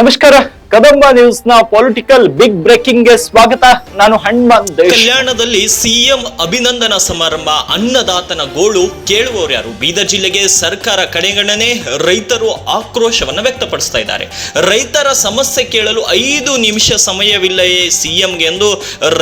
ನಮಸ್ಕಾರ, ಕದಂಬ ನ್ಯೂಸ್ನ political big ಬ್ರೇಕಿಂಗ್ಗೆ ಸ್ವಾಗತ. ನಾನು ಹಣ್ಮನ್ ಕಲ್ಯಾಣದಲ್ಲಿ ಸಿಎಂ ಅಭಿನಂದನಾ ಸಮಾರಂಭ, ಅನ್ನದಾತನ ಗೋಳು ಕೇಳುವವರು ಯಾರು? ಬೀದರ್ ಜಿಲ್ಲೆಗೆ ಸರ್ಕಾರ ಕಡೆಗಣನೆ, ರೈತರು ಆಕ್ರೋಶವನ್ನ ವ್ಯಕ್ತಪಡಿಸ್ತಾ ಇದ್ದಾರೆ. ರೈತರ ಸಮಸ್ಯೆ ಕೇಳಲು ಐದು ನಿಮಿಷ ಸಮಯವಿಲ್ಲಯೇ ಸಿಎಂಗೆ ಎಂದು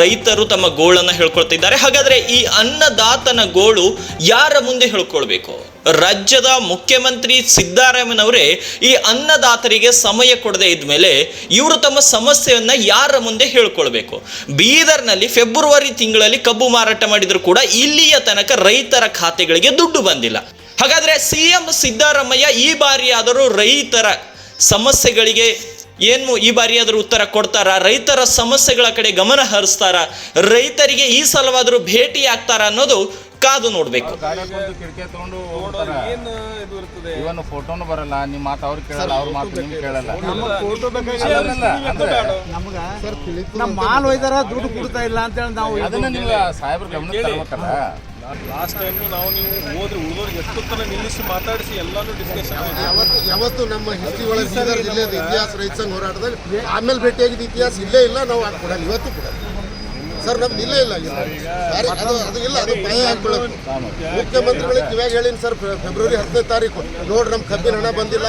ರೈತರು ತಮ್ಮ ಗೋಳನ್ನ ಹೇಳ್ಕೊಳ್ತಿದ್ದಾರೆ. ಹಾಗಾದ್ರೆ ಈ ಅನ್ನದಾತನ ಗೋಳು ಯಾರ ಮುಂದೆ ಹೇಳ್ಕೊಳ್ಬೇಕು? ರಾಜ್ಯದ ಮುಖ್ಯಮಂತ್ರಿ ಸಿದ್ದರಾಮಯ್ಯನವರೇ ಈ ಅನ್ನದಾತರಿಗೆ ಸಮಯ ಕೊಡದೆ ಇದ್ಮೇಲೆ ಇವರು ತಮ್ಮ ಸಮಸ್ಯೆಯನ್ನು ಯಾರ ಮುಂದೆ ಹೇಳ್ಕೊಳ್ಬೇಕು? ಬೀದರ್ನಲ್ಲಿ ಫೆಬ್ರವರಿ ತಿಂಗಳಲ್ಲಿ ಕಬ್ಬು ಮಾರಾಟ ಮಾಡಿದರೂ ಕೂಡ ಇಲ್ಲಿಯ ತನಕ ರೈತರ ಖಾತೆಗಳಿಗೆ ದುಡ್ಡು ಬಂದಿಲ್ಲ. ಹಾಗಾದರೆ ಸಿ ಎಂ ಸಿದ್ದರಾಮಯ್ಯ ಈ ಬಾರಿಯಾದರೂ ರೈತರ ಸಮಸ್ಯೆಗಳಿಗೆ ಏನು ಈ ಬಾರಿಯಾದರೂ ಉತ್ತರ ಕೊಡ್ತಾರಾ? ರೈತರ ಸಮಸ್ಯೆಗಳ ಕಡೆ ಗಮನ ಹರಿಸ್ತಾರಾ? ರೈತರಿಗೆ ಈ ಸಲವಾದರೂ ಭೇಟಿ ಆಗ್ತಾರ ಅನ್ನೋದು ಕಾದು ನೋಡ್ಬೇಕು. ಕಿಟಕಿ ತಗೊಂಡು ಇವನ್ ಫೋಟೋನು ಬರಲ್ಲ ನಿಮ್ಮ ಮಾತು ಅವ್ರು ಕೇಳಲ್ಲ ಅವ್ರ ಮಾತು ನಿಮ್ಗೆ ಕೇಳಲ್ಲ. ನಮ್ಮ ಮಾಲ್ ಒಯ್ದಾರ ದುಡ್ಡು ಕೊಡ್ತಾ ಇಲ್ಲ ಅಂತೇಳಿ ನಾವು ಅದನ್ನ ನೀವು ಸಾಹೇಬ್ರ ಲಾಸ್ಟ್ ಟೈಮ್ ನಾವು ನೀವು ಹೋದ್ರೆ ಉಳಿದವ್ರಿಗೆ ಎಷ್ಟು ತನ ನಿಲ್ಲಿಸಿ ಮಾತಾಡಿಸಿ ಎಲ್ಲಾನು ಡಿಸ್ಕಷನ್ ಯಾವತ್ತು ಯಾವತ್ತು ನಮ್ಮ ಹಿಸ್ಟ್ರಿ ಒಳಗೆ ಜಿಲ್ಲೆದ ಇತಿಹಾಸ ರೈತ ಸಂಘ ಹೋರಾಟದಾಗ ಆಮೇಲೆ ಭೇಟಿಯಾಗಿದ್ದ ಇತಿಹಾಸ ಇಲ್ಲೇ ಇಲ್ಲ ನಾವು ಹಾಕೊಡಲ್ಲ ಇವತ್ತು ಕೂಡ ಸರ್ ನಮ್ದು ಇಲ್ಲೇ ಇಲ್ಲ ಅದು ಅದು ಇಲ್ಲ ಅದು ಭಯ ಹಾಕೊಳ್ಳೋದು ಮುಖ್ಯಮಂತ್ರಿಗಳಿಗೆ ಕಿವ್ಯಾಗ ಹೇಳಿನ ಸರ್ ಫೆಬ್ರವರಿ ಹತ್ತನೇ ತಾರೀಕು. ನೋಡ್ರಿ ನಮ್ಮ ಕಬ್ಬಿನ ಹಣ ಬಂದಿಲ್ಲ.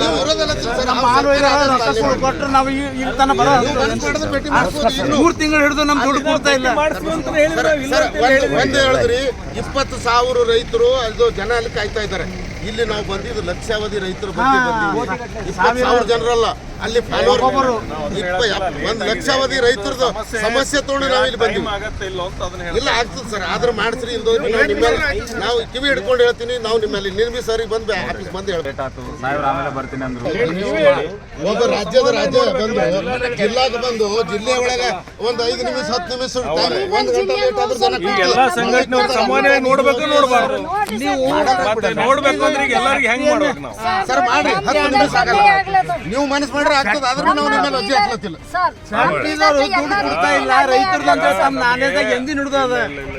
ನೀವು ಇರೋದಲ್ಲ ಕೊಟ್ರು ನಾವು ಇಲ್ಲಿ ತನ ಬರೋ ಮೂರು ತಿಂಗಳು ಹಿಡಿದು ನಮ್ ದುಡ್ಡು ಕೊಡ್ತಾ ಇಲ್ಲ. ಒಂದು ಹೇಳಿದ್ರಿ ಇಪ್ಪತ್ತು ಸಾವಿರ ರೈತರು ಅದು ಜನ ಅಲ್ಲಿ ಕಾಯ್ತಾ ಇದ್ದಾರೆ. ಇಲ್ಲಿ ನಾವು ಬಂದಿದ್ದು ಲಕ್ಷಾವಧಿ ರೈತರು ಸಾವಿರ ಜನರಲ್ಲ ಅಲ್ಲಿ ಫಾಲೋವರ್ ಒಂದು ಲಕ್ಷಾವಧಿ ರೈತರದ್ದು ಸಮಸ್ಯೆ ತಗೊಂಡು ನಾವು ಇಲ್ಲಿ ಬಂದಿವಿ. ಇಲ್ಲ ಆಗ್ತದೆ ಸರ್. ಆದ್ರೆ ಮಾಡಿಸ್ರಿ ಇಂದು ನಾವು ಕಿವಿ ಹಿಡ್ಕೊಂಡು ಹೇಳ್ತೀನಿ ನಾವು ನಿಮ್ಮಲ್ಲಿ ನಿರ್ಮಿ ಸರಿ ಬಂದು ಆಫೀಸ್ ಬಂದು ಹೇಳ್ಬೇಕು. ಒಬ್ಬ ರಾಜ್ಯದ ರಾಜ್ಯ ಬಂದು ಜಿಲ್ಲಾಗ ಬಂದು ಜಿಲ್ಲೆ ಒಳಗ ಒಂದ್ ಐದು ನಿಮಿಷ ಹತ್ತು ನಿಮಿಷ ಒಂದ್ ಗಂಟೆ ಲೇಟ್ ಆದ್ರೂ ನೋಡ್ಬೇಕು ನೋಡ್ಬಾರ್ದು. ನೋಡ್ಬೇಕು ಅಂದ್ರೆ ಈಗ ಎಲ್ಲರಿಗೆ ಹೆಂಗ್ ಮಾಡ್ಬೇಕು ನಾವು? ಸರ್ ಮಾಡ್ರಿ ಹತ್ತು ನಿಮಿಷ ಆಗಲ್ಲ. ನೀವು ಮನಸ್ಸು ಮಾಡ್ರೆ ಆಗ್ತದೆ ಆದ್ರೂ ನಾವು ನಿಮ್ಮಲ್ಲಿ ಅಜ್ಜಿ ಹಾಕ್ಲತ್ತಿಲ್ಲ. ಫ್ಯಾಕ್ಟ್ರಿದವ್ರು ದುಡ್ಡು ಕೊಡ್ತಾ ಇಲ್ಲ ತಮ್ಮ ನಾಣ್ಯದಾಗ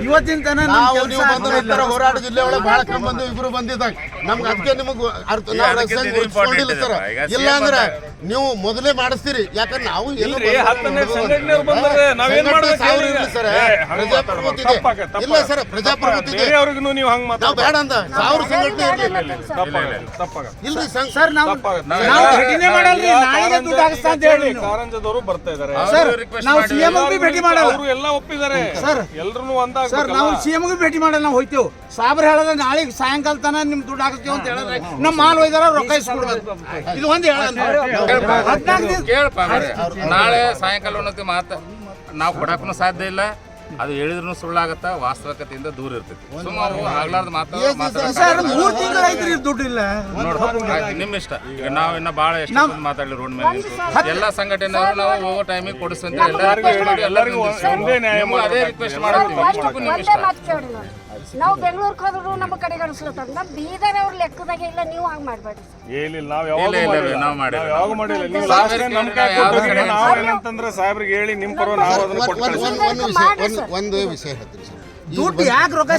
ಇವತ್ತಿನ ತನ ನಾವು ನೀವು ಬಂದ ಹೋರಾಟ ಜಿಲ್ಲೆ ಒಳಗೆ ಬಹಳ ಕಮ್ಮಿ ಬಂದು ಇಬ್ರು ಬಂದಿದ್ದಾಗ ನಮ್ಗೆ ಅದಕ್ಕೆ ನಿಮಗೆ ಅರ್ಥ ನಾವು ಗುರುತಿಸ್ಕೊಂಡಿಲ್ಲ ಸರ್ ಇಲ್ಲ ಅಂದ್ರೆ ನೀವು ಮೊದಲೇ ಮಾಡಿಸ್ತೀರಿ. ಯಾಕಂದ್ರೆ ನಾವು ಎಲ್ಲ? ಸರ್. ಪ್ರಜಾಪ್ರಭುತ್ವ. ಇಲ್ಲ ಸರ್ ಪ್ರಜಾಪ್ರಭುತ್ವ ಇದೆ. ಬೇರೆಯವ್ರಿಗೂ ನೀವು ಹಂಗ್ ನಾವು ಬೇಡ ಅಂತ. ಸಾವಿರ ಸಂಘಟನೆ ಇರ್ಲಿ. ಇಲ್ರಿ ಸರ್ ನಾವು. ನಾವು ಭೇಟಿನೇ ಮಾಡಲ್ರಿ ನಾಳೆಗೆ ದುಡ್ಡು ಹಾಕಿಸ್ತಾ ಅಂತ ಹೇಳಿ ಕಾರಂಜದವರು ಬರ್ತಾ ಇದಾರೆ ಸರ್ ನಾವು ಮಾಡಿ. ಸಿಎಂ ಅವ್ರಿಗೆ ಭೇಟಿ ಮಾಡಲ್ಲ. ಅವರು ಎಲ್ಲ ಒಪ್ಪಿದ್ದಾರೆ. ಸರ್. ಎಲ್ರು ಒಂದಾಗ ಸರ್ ನಾವು ಸಿಎಂ ಭೇಟಿ ಮಾಡಲ್ಲ ನಾವು ಹೋಯ್ತೇವೆ. ಸಾಬ್ರ ಹೇಳದ ನಾಳೆಗೆ ಸಾಯಂಕಾಲ ತನ ನಿಮ್ ದುಡ್ಡು ಹಾಕ್ತೀವಿ ಅಂತ ಹೇಳಿದ್ರೆ ನಮ್ಮ ಮಾಲ್ ಒಯ್ದಾರ ರೊಕ್ಕ ಇಸ್ಕೊಡ್ಬೇಕು ಇದು ಒಂದು ಹೇಳ ನಾಳೆ ಸಾಯಂಕಾಲ ಮಾತು ನಾವು ಕೊಡಕ್ಕೂ ಸಾಧ್ಯ ಇಲ್ಲ. ಅದು ಹೇಳಿದ್ರು ಸುಳ್ಳಾಗತ್ತ ವಾಸ್ತವಿಕತೆಯಿಂದ ದೂರ ಇರ್ತೈತಿ. ಸುಮಾರು ಆಗ್ಲಾರ್ದ ಮಾತು ಸರ್ ಮೂರ್ ತಿಂಗಳು ಐತ್ರಿ ದುಡ್ಡು ಇಲ್ಲ. ನೋಡ್ರಿ ನಿಮ್ ಇಷ್ಟ. ಈಗ ನಾವು ಇನ್ನ ಬಹಳ ಎಷ್ಟು ಮಾತಾಡ್ಲಿ ರೋಡ್ ಮೇಲೆ ಎಲ್ಲಾ ಸಂಘಟನೆ ನಾವು ಹೋಗೋ ಟೈಮಿಗೆ ಕೊಡಿಸ್ತಂತ ಎಲ್ಲರಿಗೂ ಎಲ್ಲರಿಗೂ ಒಂದೇ ನ್ಯಾಯ ಅದೇ ರಿಕ್ವೆಸ್ಟ್ ಮಾಡ್ತೀವಿ ಇಷ್ಟಕ್ಕೂ ನಿಮ್ ಇಷ್ಟ. ನಾವು ಬೆಂಗಳೂರಿಗೆ ಹೋದ್ರು ನಮ್ಮ ಕಡೆ ಅನ್ಸ್ಲತ್ತ ನಮ್ಮ ಬೀದರ್ ಅವ್ರ ಲೆಕ್ಕದಾಗೆ ಇಲ್ಲ ನೀವು ಹಾಗೆ ಮಾಡಬೇಡಿ. ಏನಿಲ್ಲ ನಾವ್ ಇಲ್ಲ, ಯಾವಾಗ ಇಲ್ಲ, ಮಾಡಿಲ್ಲ. ನಾವು ಮಾಡಿಲ್ಲ. ನಾವ್ ಯಾವಾಗ ಮಾಡಿಲ್ಲ. ನೀವು ಸಾಹೇಬ್ರಿಗೆ ಲಾಸ್ಟ್ ಟೈಮ್ ನಮ್ ಕೈ ಯಾವ ನಾವ್ ಏನಂತಂದ್ರೆ ಸಾಹೇಬ್ರಿಗೆ ಹೇಳಿ ನಿಮ್ ಪರವ ನಾವು ಅದನ್ನ ಒಂದ್- ಕೊಟ್ಟು ಒಂದ್- ಒಂದ್- ಒಂದು ವಿಷಯ ಒಂದು ಒಂದು ವಿಷಯ ಹೇಳ್ತೀನಿ ಸರ್ ಈಗ ದುಡ್ಡು ಯಾಕೆ ರೊಕ್ಕ